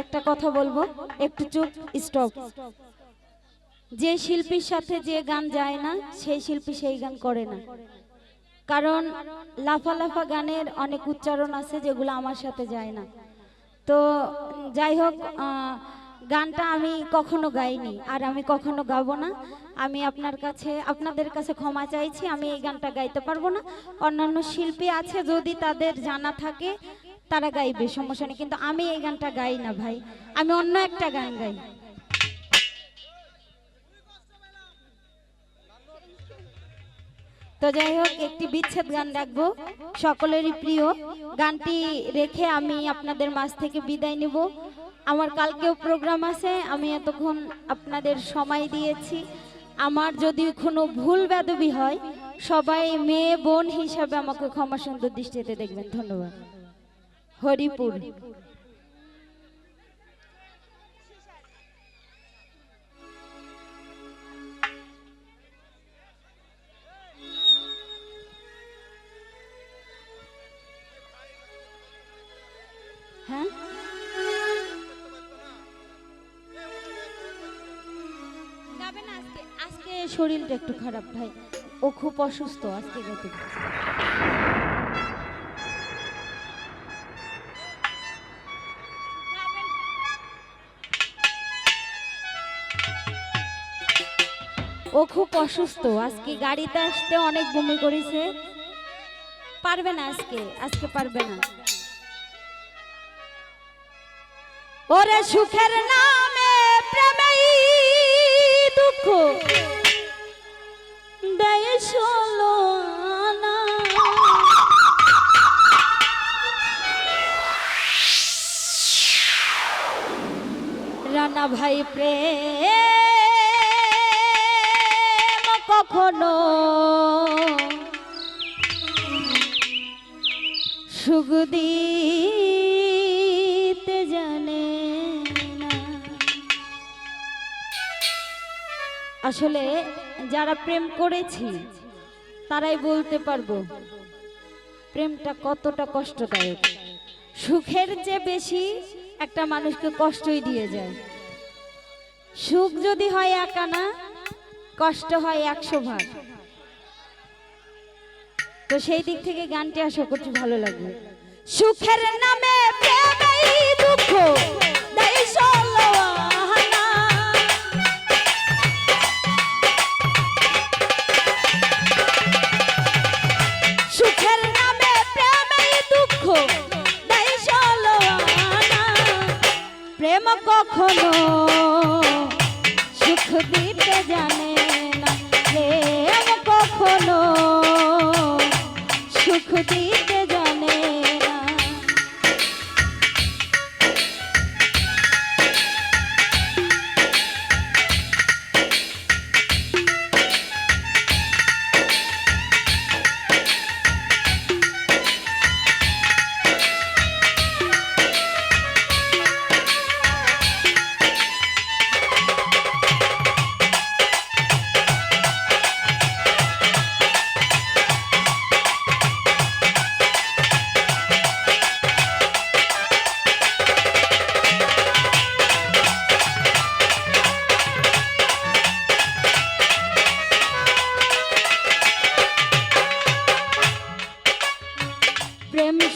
একটা কথা বলব, একটু চুপ স্টপ যে শিল্পীর সাথে যে গান যায় না, সেই শিল্পী সেই গান করে না। কারণ লাফা লাফা গানের অনেক উচ্চারণ আছে যেগুলো আমার সাথে যায় না। তো যাই হোক গানটা আমি কখনো গাইনি, আর আমি কখনো গাবো না। আমি আপনার কাছে, আপনাদের কাছে ক্ষমা চাইছি, আমি এই গানটা গাইতে পারব না। অন্যান্য শিল্পী আছে যদি তাদের জানা থাকে তারা গাইবে, সমস্যা নেই। কিন্তু আমি এই গানটা গাই না ভাই। আমি অন্য একটা গান গাই। তো যাই হোক, একটি বিচ্ছেদ গান রাখব। সকলেরই প্রিয়, গানটি রেখে আমি আপনাদের মাঝ থেকে বিদায় নিব। আমার কালকেও প্রোগ্রাম আছে, আমি এতক্ষণ আপনাদের সময় দিয়েছি। আমার যদি কোনো ভুল বেদবি হয়, সবাই মেয়ে, বোন হিসাবে আমাকে ক্ষমা সুন্দর দৃষ্টিতে দেখবেন। ধন্যবাদ। হরিপুর। হ্যাঁ? আজকে শরীরটা একটু খারাপ ভাই। ও খুব অসুস্থ আজকে গেতে ও খুব অসুস্থ। আজকে গাড়িতে আসতে অনেক বমি করেছে। পারবে না আজকে আজকে পারবে না। ওরে সুখের নামে কখনো সুখ দিতে জানে না। আসলে যারা প্রেম করেছি, তারাই বলতে পারব, প্রেমটা কতটা কষ্টদায়ক। সুখের চেয়ে বেশি একটা মানুষকে কষ্টই দিয়ে যায়। সুখ যদি হয় একা না কষ্ট হয় একশো ভাগ। তো সেই দিক থেকে গানটি আশা করছি ভালো লাগবে। সুখের নামে দুঃখ প্রেম কখনো দিতে জানে না কখনো সুখ দিতে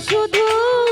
শুধু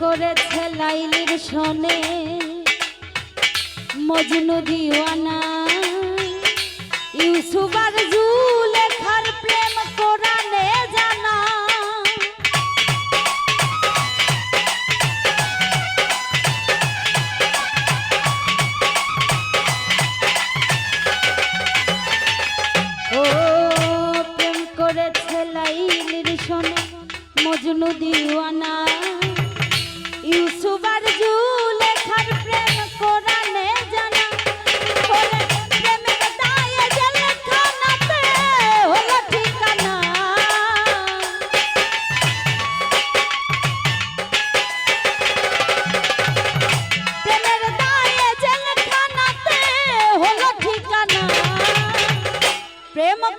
করেছে লাইলির সনে মজনু দিওয়ানা ইউসুফ জু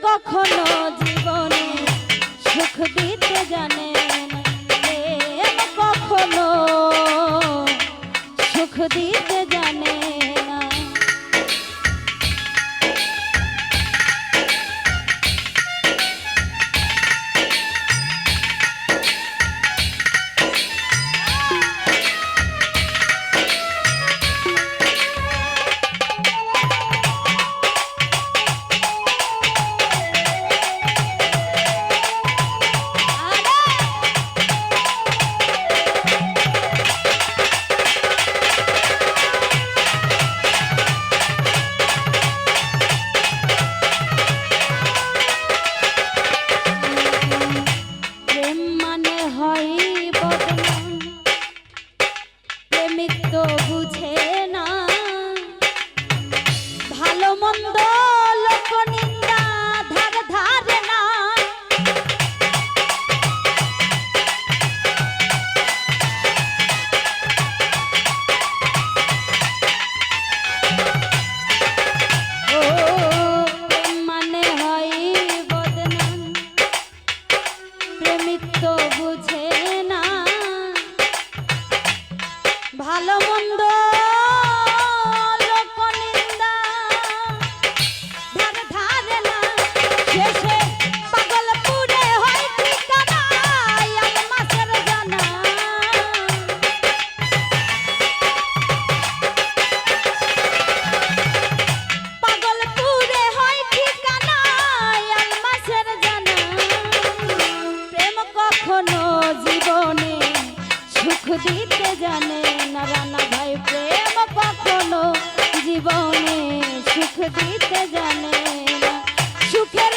কখনো জীবনে সুখ দিতে জানে কখনো দিতে জানে না রানা ভাই প্রেম কখনো জীবনে সুখ দিতে জানে না। সুখের